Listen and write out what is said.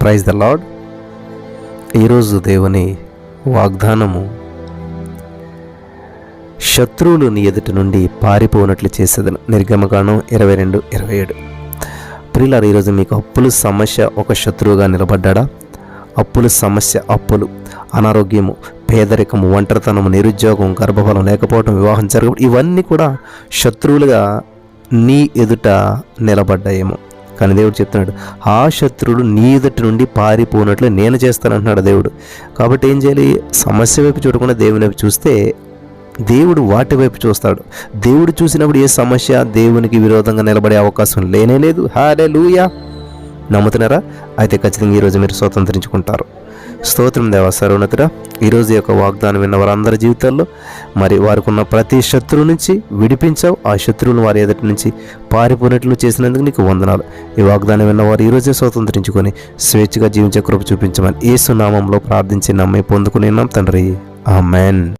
Praise the lord ఈరోజు దేవుని వాగ్దానము శత్రువులు నీ ఎదుటి నుండి పారిపోనట్లు చేసేదను. నిర్గమకాండం ఇరవై రెండు ఇరవై ఏడు. ప్రియులారు ఈరోజు మీకు అప్పులు సమస్య ఒక శత్రువుగా నిలబడ్డా అప్పులు సమస్య అప్పులు అనారోగ్యము పేదరికము ఒంటరితనము నిరుద్యోగం గర్భఫలం లేకపోవడం వివాహం జరగడం ఇవన్నీ కూడా శత్రువులుగా నీ ఎదుట నిలబడ్డాయేమో. కానీ దేవుడు చెప్తున్నాడు ఆ శత్రువుడు నీ ఎదుటి నుండి పారిపోనట్లు నేను చేస్తానంటున్నాడు దేవుడు. కాబట్టి ఏం చేయాలి? సమస్య వైపు చూడకుండా దేవుని వైపు చూస్తే దేవుడు వాటి వైపు చూస్తాడు. దేవుడు చూసినప్పుడు ఏ సమస్య దేవునికి విరోధంగా నిలబడే అవకాశం లేనే లేదు. హారే లూయా నమ్ముతున్నారా? అయితే ఖచ్చితంగా ఈరోజు మీరు స్వతంత్రించుకుంటారు. స్తోత్రం దేవ సర్వోన్నతుడా. ఈరోజు యొక్క వాగ్దానం విన్న వారందరి జీవితాల్లో మరి వారికి ఉన్న ప్రతి శత్రువు నుంచి విడిపించావు. ఆ శత్రువును వారి ఎదుటి నుంచి పారిపోయినట్లు చేసినందుకు నీకు వందనాలు. ఈ వాగ్దానం విన్న వారు ఈరోజే స్వతంత్రించుకొని స్వేచ్ఛగా జీవించే కృప చూపించమని ఏసునామంలో ప్రార్థించి నమ్మి పొందుకునేనాం తండ్రి. ఆమెన్.